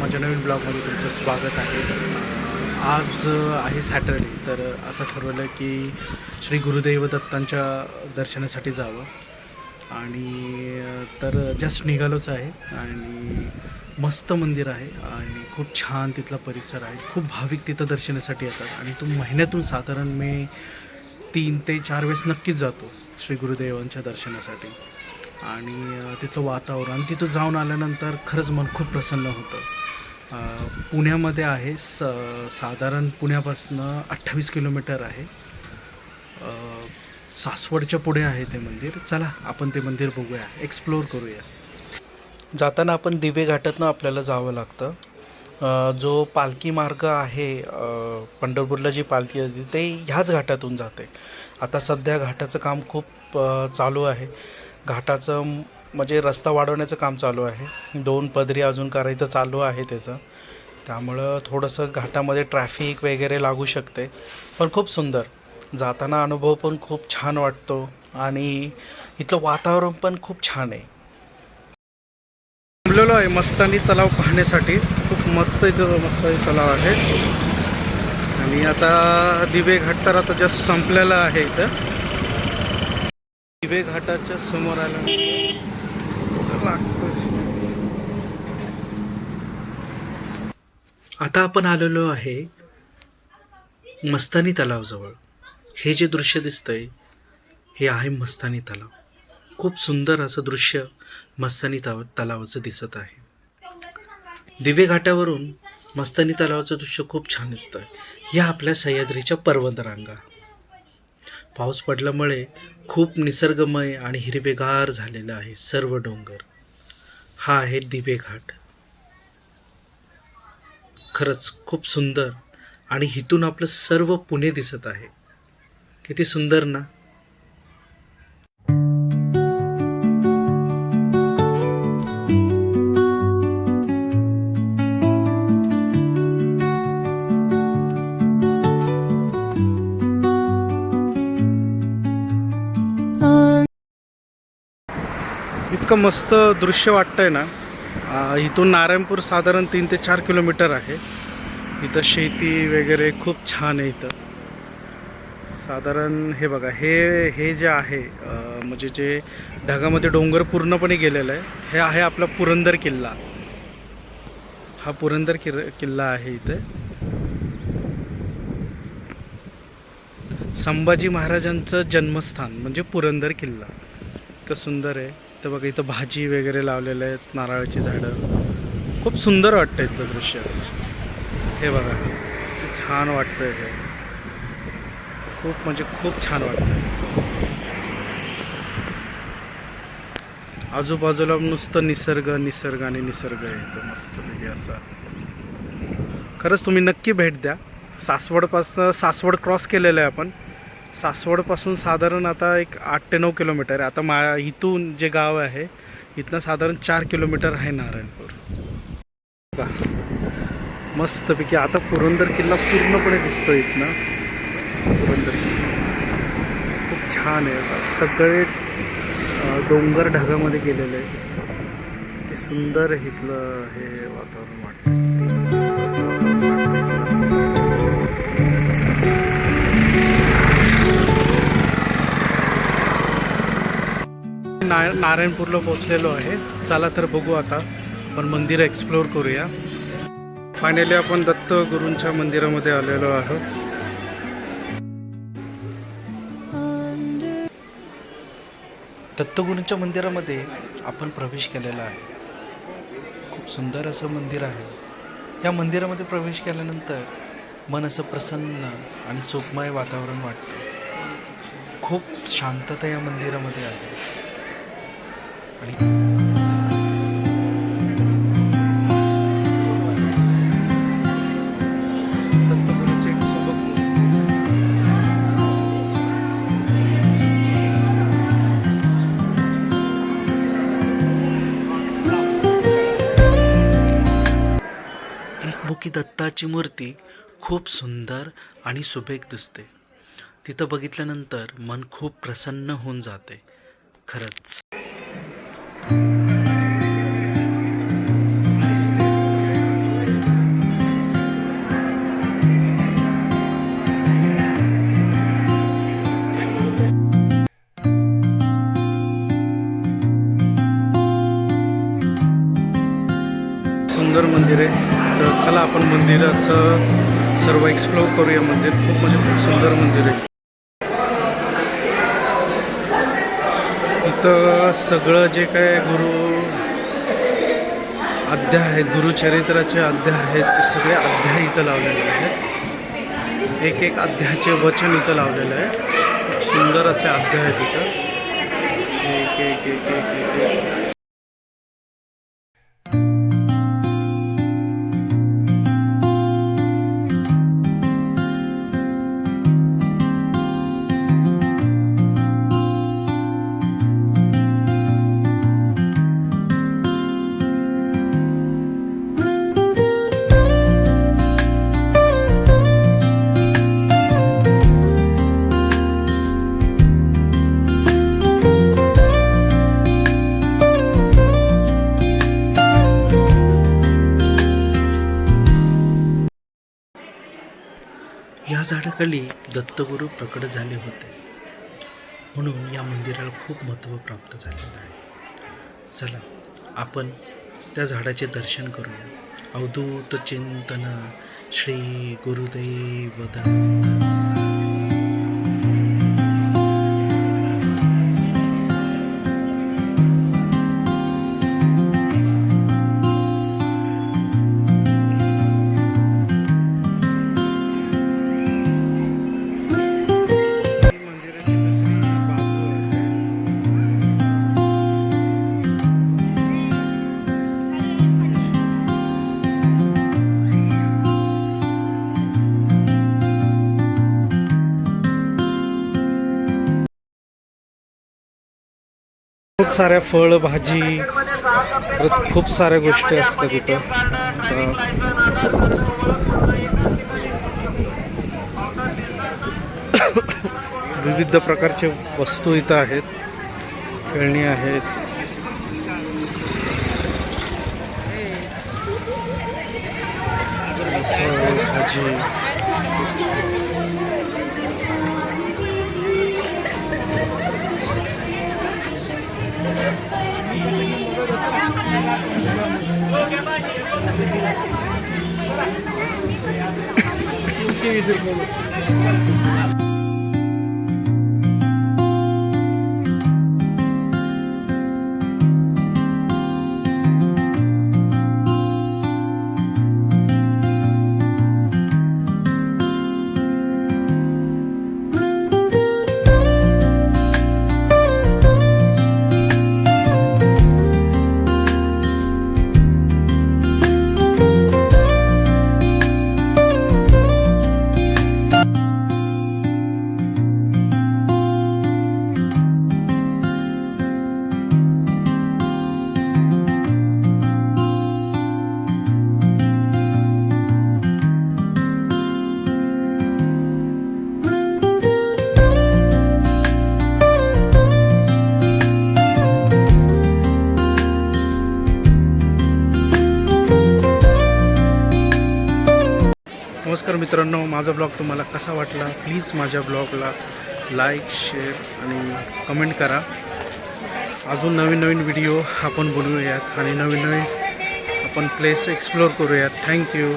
माझ्या नवीन ब्लॉगमध्ये तुमचं स्वागत आहे. आज आहे सॅटर्डे तर असं ठरवलं की श्री गुरुदेव दत्तांच्या दर्शनासाठी जावं. आणि तर जस्ट निघालोच आहे आणि मस्त मंदिर आहे आणि खूप छान तिथला परिसर आहे. खूप भाविक तिथं दर्शनासाठी येतात आणि तो महिन्यातून साधारण मी तीन ते चार वेळेस नक्कीच जातो श्री गुरुदेवांच्या दर्शनासाठी. आणि तिथलं वातावरण तिथं जाऊन आल्यानंतर खरंच मन खूप प्रसन्न होतं. पुण्यामध्ये आहे. स साधारण पुण्यापासनं अठ्ठावीस किलोमीटर आहे. सासवडच्या पुढे आहे ते मंदिर. चला आपण ते मंदिर बघूया. एक्सप्लोअर करूया. जाताना आपण दिवे घाटातनं आपल्याला जावं लागतं. जो पालखी मार्ग आहे पंढरपूरला जी पालखी असते ते ह्याच घाटातून जाते. आता सध्या घाटाचं काम खूप चालू आहे. घाटाचं म्हणजे रस्ता वाढवण्याचं काम चालू आहे. दोन पदरी अजून करायचं चालू आहे त्याचं. त्यामुळं थोडंसं घाटामध्ये ट्रॅफिक वगैरे लागू शकते. पण खूप सुंदर. जाताना अनुभव पण खूप छान वाटतो आणि इथलं वातावरण पण खूप छान आहे. थांबलेलो आहे मस्तानी तलाव पाहण्यासाठी. खूप मस्त इथं मस्त तलाव आहे. आणि आता दिवे घाट तर आता जस्ट संपलेला आहे इथं. दिवे घाटाच्या समोर आला. आता आपण आलेलो आहे मस्तानी तलावजवळ. हे जे दृश्य दिसतंय हे आहे मस्तानी तलाव. खूप सुंदर असं दृश्य मस्तानी तलाव तलावाचं दिसत आहे. दिवे घाटावरून मस्तानी तलावाचं दृश्य खूप छान दिसतं या आपल्या सह्याद्रीच्या पर्वतरांगा. पाऊस पडल्यामुळे खूप निसर्गमय आणि हिरवेगार झालेलं आहे सर्व डोंगर. हा आहे दिवे घाट. खरंच खूप सुंदर आणि इथून आपलं सर्व पुणे दिसत आहे. किती सुंदर ना? इतकं मस्त दृश्य वाटतं आहे ना इथून नारायणपूर साधारण तीन ते चार किलोमीटर आहे. इथं शेती वगैरे खूप छान आहे इथं. साधारण हे बघा हे हे जे आहे म्हणजे जे ढगामध्ये डोंगर पूर्णपणे गेलेलं आहे हे आहे आपला पुरंदर किल्ला. हा पुरंदर किर किल्ला आहे इथे. संभाजी महाराजांचं जन्मस्थान म्हणजे पुरंदर किल्ला. इतकं सुंदर आहे. तर बघा इथं भाजी वगैरे लावलेले आहेत नारळाची झाडं. खूप सुंदर वाटतं इथलं दृश्य. हे बघा छान वाटतं हे. खूप म्हणजे खूप छान वाटतं आजूबाजूला नुसतं निसर्ग निसर्ग आणि निसर्ग आहे मस्त मस्तपैकी असा. खरंच तुम्ही नक्की भेट द्या. सासवडपासनं सासवड क्रॉस केलेलं आहे आपण. सासवडपासून साधारण आता एक आठ ते नऊ किलोमीटर आहे. आता मा इथून जे गाव आहे इथनं साधारण चार किलोमीटर आहे नारायणपूर. का मस्तपैकी आता पुरंदर किल्ला पूर्णपणे दिसतो इथनं. पुरंदर किल्ला. खूप छान आहे. सगळे डोंगर ढगामध्ये गेलेले आहे किती सुंदर इथलं हे वातावरण वाटतं ना नारायणपूरला पोचलेलो आहे. चला तर बघू आता. आपण मंदिर एक्सप्लोअर करूया. फायनली आपण दत्त गुरूंच्या मंदिरामध्ये आलेलो आहोत. दत्तगुरूंच्या मंदिरामध्ये आपण प्रवेश केलेला आहे. खूप सुंदर असं मंदिर आहे. या मंदिरामध्ये प्रवेश केल्यानंतर मन असं प्रसन्न आणि सुखमय वातावरण वाटतं. खूप शांतता या मंदिरामध्ये आहे. आणि एकमुखी दत्ताची मूर्ती खूप सुंदर आणि सुबेक दिसते. तिथं बघितल्यानंतर मन खूप प्रसन्न होऊन जाते. खरंच. मंदिर आहे. तर चला आपण मंदिराचं सर्व एक्सप्लोअर करूया. मंदिर खूप म्हणजे खूप सुंदर मंदिर आहे. इथं सगळं जे काय गुरु अध्याय आहेत गुरुचरित्राचे अध्याय आहेत ते सगळे अध्याय इथं लावलेले आहेत. एक एक अध्यायाचे वचन इथं लावलेलं आहे. खूप सुंदर असे अध्याय आहेत इथं. एक एक एक एक एक. झाडाखाली दत्तगुरू प्रकट झाले होते. म्हणून या मंदिराला खूप महत्त्व प्राप्त झालेलं आहे. चला आपण त्या झाडाचे दर्शन करूया. अवधूत चिंतन श्री गुरुदेव खूप साऱ्या फळ भाजी परत खूप साऱ्या गोष्टी असतात तिथं विविध प्रकारचे वस्तू इथं आहेत. खेळणी आहेत. भाजी. भाजी नमस्कार मित्रांनो माझा ब्लॉग तुम्हाला कसा वाटला? प्लीज माझ्या ब्लॉगला लाईक शेअर आणि कमेंट करा. अजून नवीन नवीन व्हिडिओ आपण बनवूयात आणि नवीन नवीन आपण प्लेस एक्सप्लोअर करूयात. थँक्यू